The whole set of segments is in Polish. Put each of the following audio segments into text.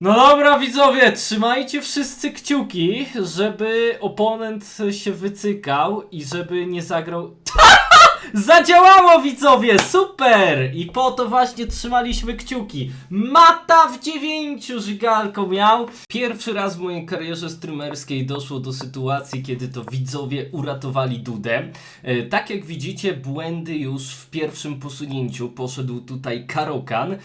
No dobra widzowie, trzymajcie wszyscy kciuki, żeby oponent się wycykał i żeby nie zagrał... Zadziałało widzowie, super! I po to właśnie trzymaliśmy kciuki. Mata w dziewięciu żygalką miał. Pierwszy raz w mojej karierze streamerskiej doszło do sytuacji, kiedy to widzowie uratowali Dudę. E, tak jak widzicie, błędy już w pierwszym posunięciu. Poszedł tutaj Karokan e,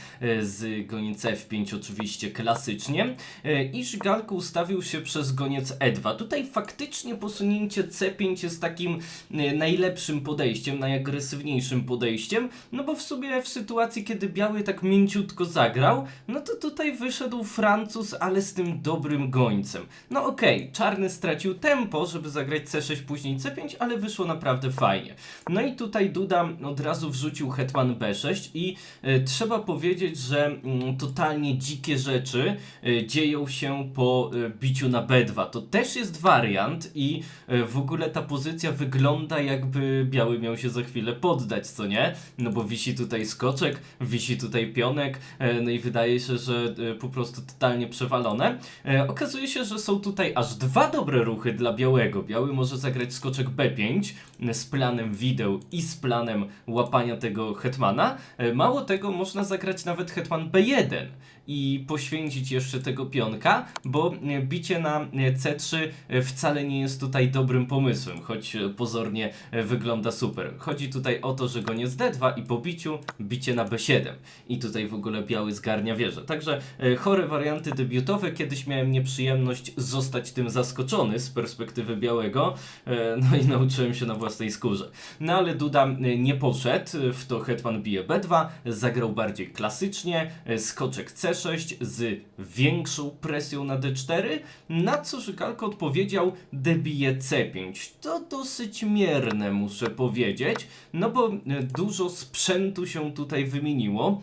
z goniec F5 oczywiście klasycznie e, i żygalką ustawił się przez goniec E2. Tutaj faktycznie posunięcie C5 jest takim najlepszym podejściem, najagresywniejszym podejściem, no bo w sumie w sytuacji, kiedy biały tak mięciutko zagrał, no to tutaj wyszedł Francuz, ale z tym dobrym gońcem. No okej, czarny stracił tempo, żeby zagrać C6, później C5, ale wyszło naprawdę fajnie. No i tutaj Duda od razu wrzucił hetman B6 i e, trzeba powiedzieć, że mm, totalnie dzikie rzeczy e, dzieją się po e, biciu na B2. To też jest wariant i e, w ogóle ta pozycja wygląda jakby biały miał się chwilę poddać, co nie? No bo wisi tutaj skoczek, wisi tutaj pionek, e, no i wydaje się, że e, po prostu totalnie przewalone. E, Okazuje się, że są tutaj aż dwa dobre ruchy dla białego. Biały może zagrać skoczek B5 e, z planem wideł i z planem łapania tego hetmana. Mało tego, można zagrać nawet hetman B1 i poświęcić jeszcze tego pionka, bo bicie na e, C3 e, wcale nie jest tutaj dobrym pomysłem, choć pozornie wygląda super. Chodzi tutaj o to, że goniec D2 i po biciu bicie na B7 i tutaj w ogóle biały zgarnia wieżę. Także e, chore warianty debiutowe. Kiedyś miałem nieprzyjemność zostać tym zaskoczony z perspektywy białego, e, no i nauczyłem się na własnej skórze. No ale Duda e, nie poszedł w to hetman bije B2, zagrał bardziej klasycznie, e, skoczek C6 z większą presją na D4, na co Żygalko odpowiedział debije C5. To dosyć mierne muszę powiedzieć, no bo e, dużo sprzętu się tutaj wymieniło.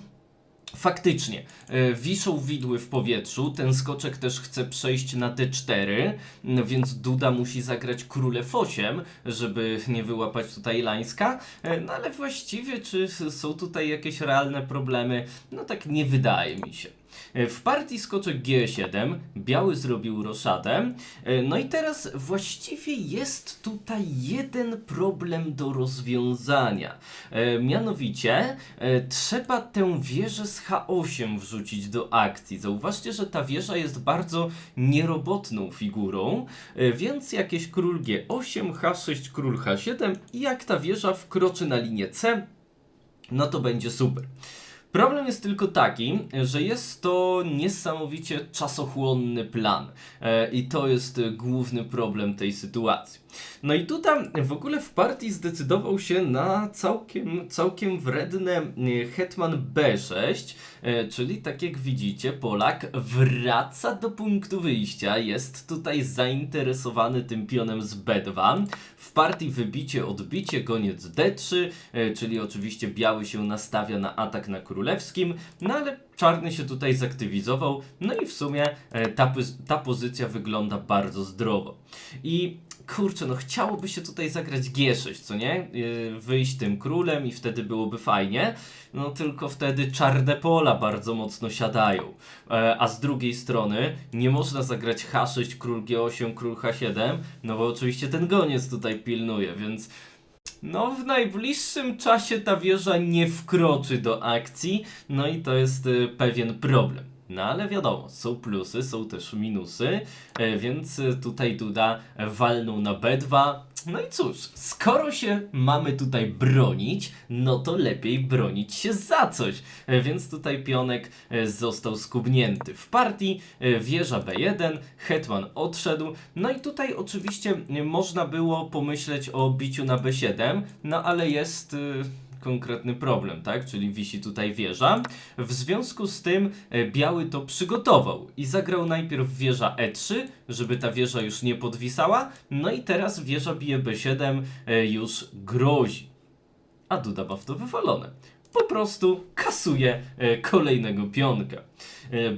Faktycznie, e, wiszą widły w powietrzu, ten skoczek też chce przejść na D4, no więc Duda musi zagrać królew 8, żeby nie wyłapać tutaj Lańska, e, no ale właściwie czy są tutaj jakieś realne problemy? No tak nie wydaje mi się. E, W partii skoczek G7, biały zrobił roszadę, e, no i teraz właściwie jest tutaj jeden problem do rozwiązania. E, mianowicie trzeba tę wieżę z H8 wrzucić do akcji. Zauważcie, że ta wieża jest bardzo nierobotną figurą, więc jakieś król G8, H6, król H7 i jak ta wieża wkroczy na linię C, no to będzie super. Problem jest tylko taki, że jest to niesamowicie czasochłonny plan. E, I to jest e, główny problem tej sytuacji. No i tutaj w ogóle w partii zdecydował się na całkiem, całkiem wredne e, hetman B6, e, czyli tak jak widzicie, Polak wraca do punktu wyjścia, jest tutaj zainteresowany tym pionem z B2. W partii wybicie, odbicie, goniec D3, e, czyli oczywiście biały się nastawia na atak na królewskim, no ale czarny się tutaj zaktywizował, no i w sumie ta, ta pozycja wygląda bardzo zdrowo. I kurczę, no chciałoby się tutaj zagrać G6, co nie? Yy, wyjść tym królem i wtedy byłoby fajnie. No tylko wtedy czarne pola bardzo mocno siadają. E, a z drugiej strony nie można zagrać H6, król G8, król H7, no bo oczywiście ten goniec tutaj pilnuje, więc no, w najbliższym czasie ta wieża nie wkroczy do akcji, no i to jest y, pewien problem. No ale wiadomo, są plusy, są też minusy, e, więc y, tutaj Duda walnął na B2. No i cóż, skoro się mamy tutaj bronić, no to lepiej bronić się za coś. E, Więc tutaj pionek e, został skubnięty. W partii e, wieża B1, hetman odszedł. No i tutaj oczywiście e, można było pomyśleć o biciu na B7, no ale jest... konkretny problem, tak? Czyli wisi tutaj wieża. W związku z tym e, biały to przygotował i zagrał najpierw wieża E3, żeby ta wieża już nie podwisała. No i teraz wieża bije B7 e, już grozi. A Duda ma w to wywalone. Po prostu kasuje e, kolejnego pionka.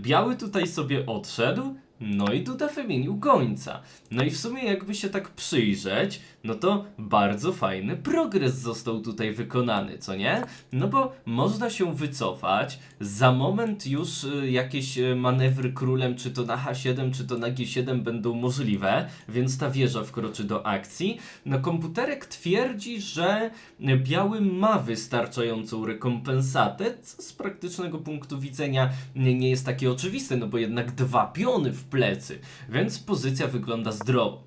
Biały tutaj sobie odszedł. No i Duda wymienił gońca. No i w sumie jakby się tak przyjrzeć, no to bardzo fajny progres został tutaj wykonany, co nie? No bo można się wycofać, za moment już y, jakieś y, manewry królem, czy to na H7, czy to na G7 będą możliwe, więc ta wieża wkroczy do akcji. No komputerek twierdzi, że biały ma wystarczającą rekompensatę, co z praktycznego punktu widzenia nie jest takie oczywiste, no bo jednak dwa piony w plecy, więc pozycja wygląda zdrowo.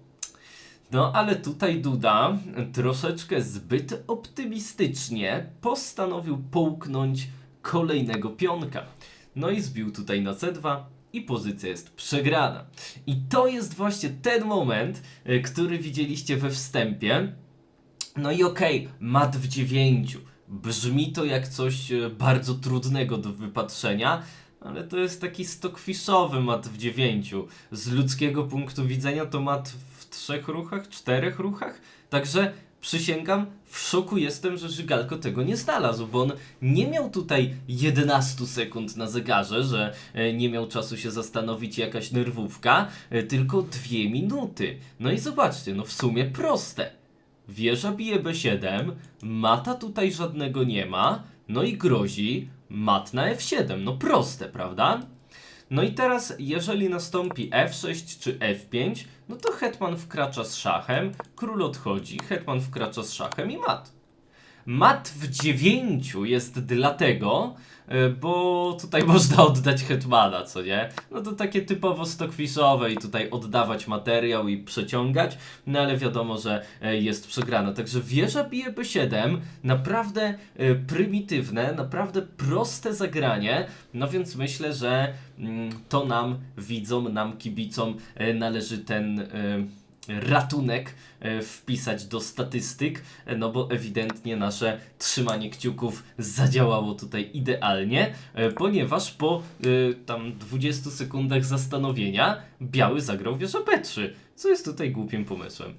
No ale tutaj Duda troszeczkę zbyt optymistycznie postanowił połknąć kolejnego pionka. No i zbił tutaj na C2 i pozycja jest przegrana. I to jest właśnie ten moment, y, który widzieliście we wstępie. No i okej, mat w dziewięciu. Brzmi to jak coś e, bardzo trudnego do wypatrzenia, ale to jest taki stockfishowy mat w dziewięciu. Z ludzkiego punktu widzenia to mat w trzech ruchach, czterech ruchach. Także przysięgam, w szoku jestem, że Żygalko tego nie znalazł, bo on nie miał tutaj 11 sekund na zegarze, że e, nie miał czasu się zastanowić jakaś nerwówka, e, tylko dwie minuty. No i zobaczcie, no w sumie proste. Wieża bije B7, mata tutaj żadnego nie ma, no i grozi mat na F7. No proste, prawda? No i teraz, jeżeli nastąpi F6 czy F5, no to hetman wkracza z szachem, król odchodzi, hetman wkracza z szachem i mat. Mat w dziewięciu jest dlatego, e, bo tutaj można oddać hetmana, co nie? No to takie typowo stockfishowe i tutaj oddawać materiał i przeciągać, no ale wiadomo, że e, jest przegrana. Także wieża bije B7, naprawdę e, prymitywne, naprawdę proste zagranie, no więc myślę, że mm, to nam, widzom, nam, kibicom należy ten... Ratunek e, wpisać do statystyk, e, no bo ewidentnie nasze trzymanie kciuków zadziałało tutaj idealnie, e, ponieważ po e, tam 20 sekundach zastanowienia biały zagrał wieża B3, co jest tutaj głupim pomysłem.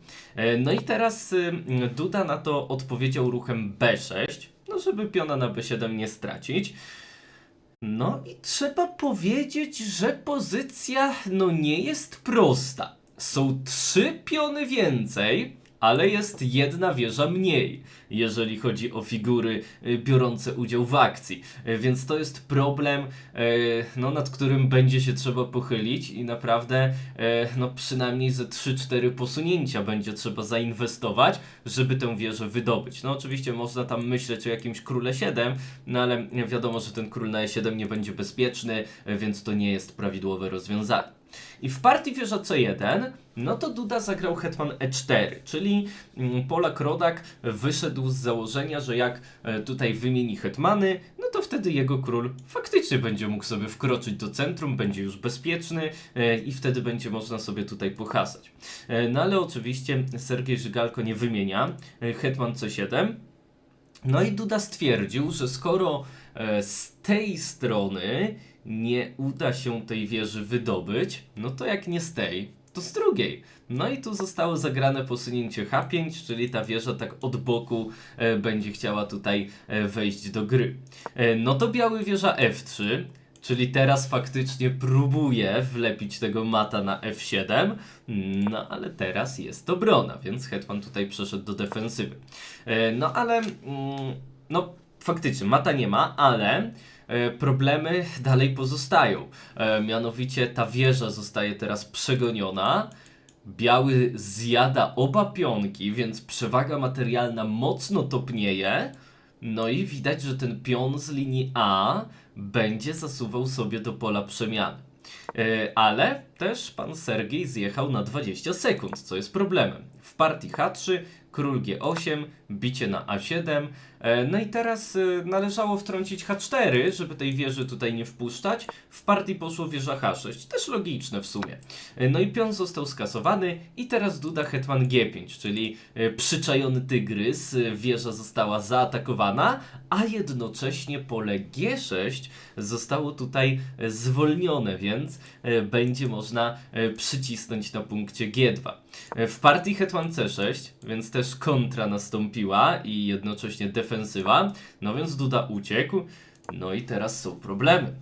No i teraz e, Duda na to odpowiedział ruchem B6, no żeby piona na B7 nie stracić. No i trzeba powiedzieć, że pozycja no nie jest prosta. Są trzy piony więcej, ale jest jedna wieża mniej, jeżeli chodzi o figury y, biorące udział w akcji. Y, Więc to jest problem, y, no, nad którym będzie się trzeba pochylić i naprawdę no, przynajmniej ze 3-4 posunięcia będzie trzeba zainwestować, żeby tę wieżę wydobyć. No oczywiście można tam myśleć o jakimś króle 7, no ale wiadomo, że ten król na e7 nie będzie bezpieczny, więc to nie jest prawidłowe rozwiązanie. I w partii wieża C1, no to Duda zagrał hetman E4, czyli mm, Polak Rodak wyszedł z założenia, że jak e, tutaj wymieni hetmany, no to wtedy jego król faktycznie będzie mógł sobie wkroczyć do centrum, będzie już bezpieczny e, i wtedy będzie można sobie tutaj pohasać. E, No ale oczywiście Sergiej Żygalko nie wymienia hetman C7, no i Duda stwierdził, że skoro z tej strony nie uda się tej wieży wydobyć, no to jak nie z tej, to z drugiej. No i tu zostało zagrane posunięcie H5, czyli ta wieża tak od boku e, będzie chciała tutaj e, wejść do gry. E, no to biały wieża F3, czyli teraz faktycznie próbuje wlepić tego mata na F7, no ale teraz jest obrona, więc hetman tutaj przeszedł do defensywy. E, No ale, mm, no faktycznie, mata nie ma, ale e, problemy dalej pozostają. E, Mianowicie ta wieża zostaje teraz przegoniona. Biały zjada oba pionki, więc przewaga materialna mocno topnieje. No i widać, że ten pion z linii A będzie zasuwał sobie do pola przemiany. E, Ale też pan Sergiej zjechał na 20 sekund, co jest problemem. W partii H3 król G8, bicie na A7. E, No i teraz e, należało wtrącić H4, żeby tej wieży tutaj nie wpuszczać. W partii poszło wieża H6, też logiczne w sumie. E, No i pion został skasowany i teraz Duda hetman G5, czyli przyczajony tygrys, wieża została zaatakowana, a jednocześnie pole G6 zostało tutaj zwolnione, więc będzie można przycisnąć na punkcie G2. E, W partii hetman C6, więc też kontra nastąpiła i jednocześnie defensywa, no więc Duda uciekł, no i teraz są problemy.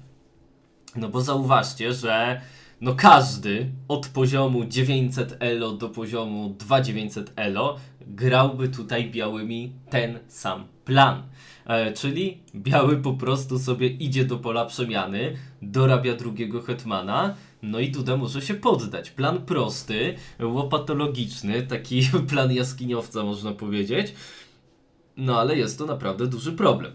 No bo zauważcie, że no każdy od poziomu 900 elo do poziomu 2900 elo grałby tutaj białymi ten sam plan. E, czyli biały po prostu sobie idzie do pola przemiany, dorabia drugiego hetmana, no i Duda może się poddać. Plan prosty, łopatologiczny, taki plan jaskiniowca można powiedzieć. No ale jest to naprawdę duży problem.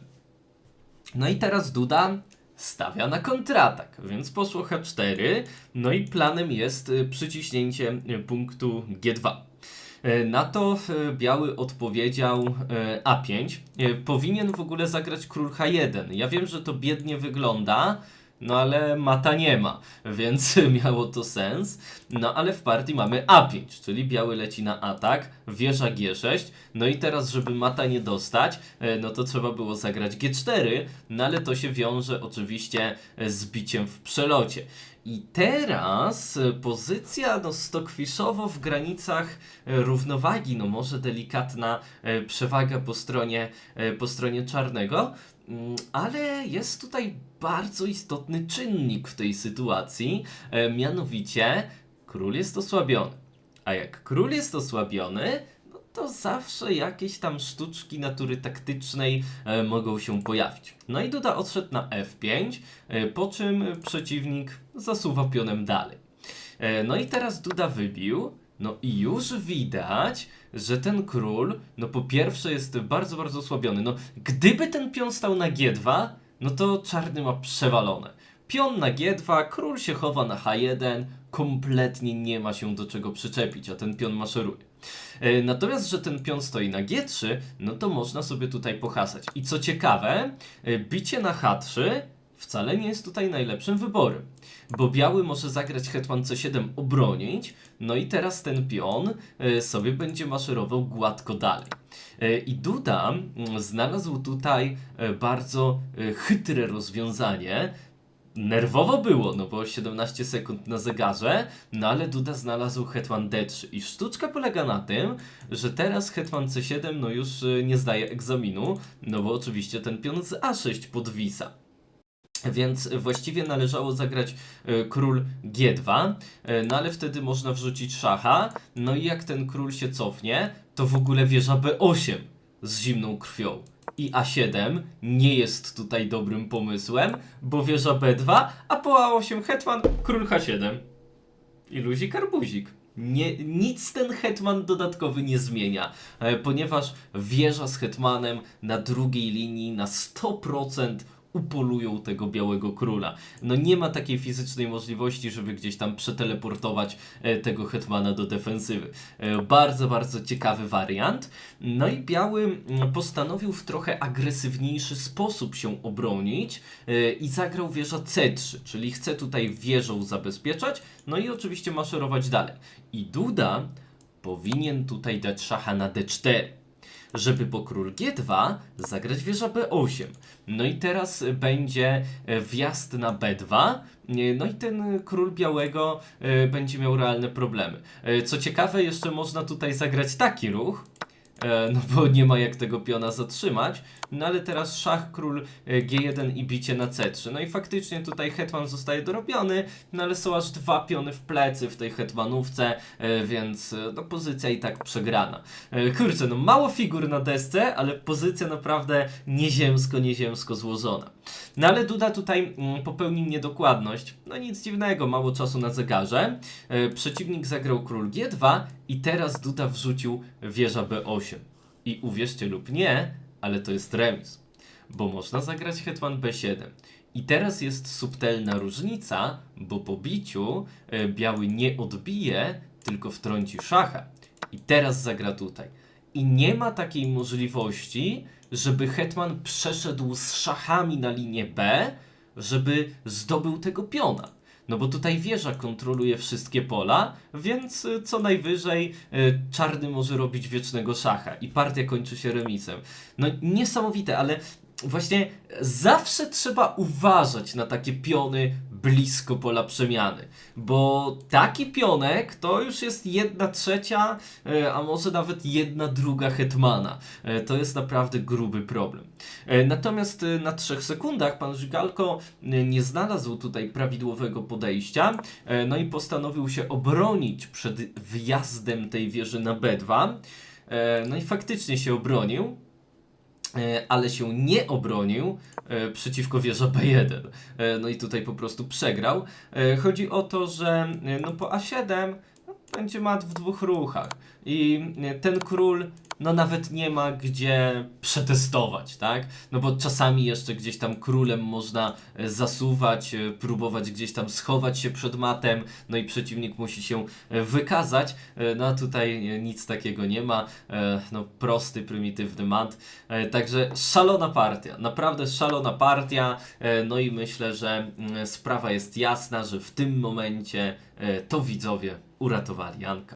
No i teraz Duda stawia na kontratak, więc poszło H4, no i planem jest y, przyciśnięcie y, punktu G2. E, Na to Biały odpowiedział e, A5. E, Powinien w ogóle zagrać król H1. Ja wiem, że to biednie wygląda, no ale mata nie ma, więc miało to sens. No ale w partii mamy A5, czyli biały leci na atak, wieża G6. No i teraz, żeby mata nie dostać, e, no to trzeba było zagrać G4, no ale to się wiąże oczywiście e, z biciem w przelocie. I teraz e, pozycja no, stokwiszowo w granicach równowagi, no może delikatna przewaga po stronie, po stronie czarnego, Mm, ale jest tutaj bardzo istotny czynnik w tej sytuacji, e, mianowicie król jest osłabiony. A jak król jest osłabiony, no to zawsze jakieś tam sztuczki natury taktycznej e, mogą się pojawić. No i Duda odszedł na F5, e, po czym przeciwnik zasuwa pionem dalej. E, no i teraz Duda wybił, no i już widać, że ten król, no po pierwsze jest bardzo, bardzo osłabiony. No gdyby ten pion stał na G2, no to czarny ma przewalone. Pion na G2, król się chowa na H1, kompletnie nie ma się do czego przyczepić, a ten pion maszeruje. E, Natomiast, że ten pion stoi na G3, no to można sobie tutaj pohasać. I co ciekawe, e, bicie na H3 wcale nie jest tutaj najlepszym wyborem, bo biały może zagrać hetman C7, obronić, no i teraz ten pion e, sobie będzie maszerował gładko dalej. E, I Duda znalazł tutaj e, bardzo chytre rozwiązanie. Nerwowo było, no bo 17 sekund na zegarze, no ale Duda znalazł hetman D3 i sztuczka polega na tym, że teraz hetman C7 no już nie zdaje egzaminu, no bo oczywiście ten pion z A6 podwisa. Więc właściwie należało zagrać e, król G2, e, no ale wtedy można wrzucić szacha, no i jak ten król się cofnie, to w ogóle wieża B8 z zimną krwią. I A7 nie jest tutaj dobrym pomysłem, bo wieża B2, a po A8 hetman, król H7. I luzik arbuzik. Nie, nic ten hetman dodatkowy nie zmienia, e, ponieważ wieża z hetmanem na drugiej linii na 100% upolują tego białego króla. No nie ma takiej fizycznej możliwości, żeby gdzieś tam przeteleportować e, tego hetmana do defensywy. E, bardzo, bardzo ciekawy wariant. No i biały postanowił w trochę agresywniejszy sposób się obronić e, i zagrał wieża C3, czyli chce tutaj wieżą zabezpieczać, no i oczywiście maszerować dalej. I Duda powinien tutaj dać szacha na D4 żeby po król G2 zagrać wieża B8. No i teraz będzie e, wjazd na B2. e, No i ten król białego e, będzie miał realne problemy. Co ciekawe, jeszcze można tutaj zagrać taki ruch, no bo nie ma jak tego piona zatrzymać. No ale teraz szach, król e, G1 i bicie na C3. No i faktycznie tutaj hetman zostaje dorobiony, no ale są aż dwa piony w plecy w tej hetmanówce, e, więc e, no pozycja i tak przegrana. E, Kurczę, no mało figur na desce, ale pozycja naprawdę nieziemsko, nieziemsko złożona. No ale Duda tutaj mm, popełnił niedokładność. No nic dziwnego, mało czasu na zegarze. E, Przeciwnik zagrał król G2 i teraz Duda wrzucił wieża B8. I uwierzcie lub nie, ale to jest remis, bo można zagrać hetman B7. I teraz jest subtelna różnica, bo po biciu e, biały nie odbije, tylko wtrąci szacha. I teraz zagra tutaj. I nie ma takiej możliwości, żeby hetman przeszedł z szachami na linię B, żeby zdobył tego piona. No bo tutaj wieża kontroluje wszystkie pola, więc y, co najwyżej y, czarny może robić wiecznego szacha i partia kończy się remisem. No niesamowite, ale właśnie zawsze trzeba uważać na takie piony blisko pola przemiany, bo taki pionek to już jest jedna trzecia, e, a może nawet jedna druga hetmana. E, To jest naprawdę gruby problem. E, Natomiast na trzech sekundach pan Żygalko nie znalazł tutaj prawidłowego podejścia, no i postanowił się obronić przed wjazdem tej wieży na B2. E, No i faktycznie się obronił, ale się nie obronił e, przeciwko wieży B1. E, No i tutaj po prostu przegrał. E, Chodzi o to, że e, no po A7 no, będzie mat w dwóch ruchach i e, ten król no nawet nie ma gdzie przetestować, tak? No bo czasami jeszcze gdzieś tam królem można e, zasuwać, e, próbować gdzieś tam schować się przed matem, no i przeciwnik musi się e, wykazać, no a tutaj nic takiego nie ma, no prosty, prymitywny mat, także szalona partia, naprawdę szalona partia, no i myślę, że mm, sprawa jest jasna, że w tym momencie to widzowie uratowali Janka.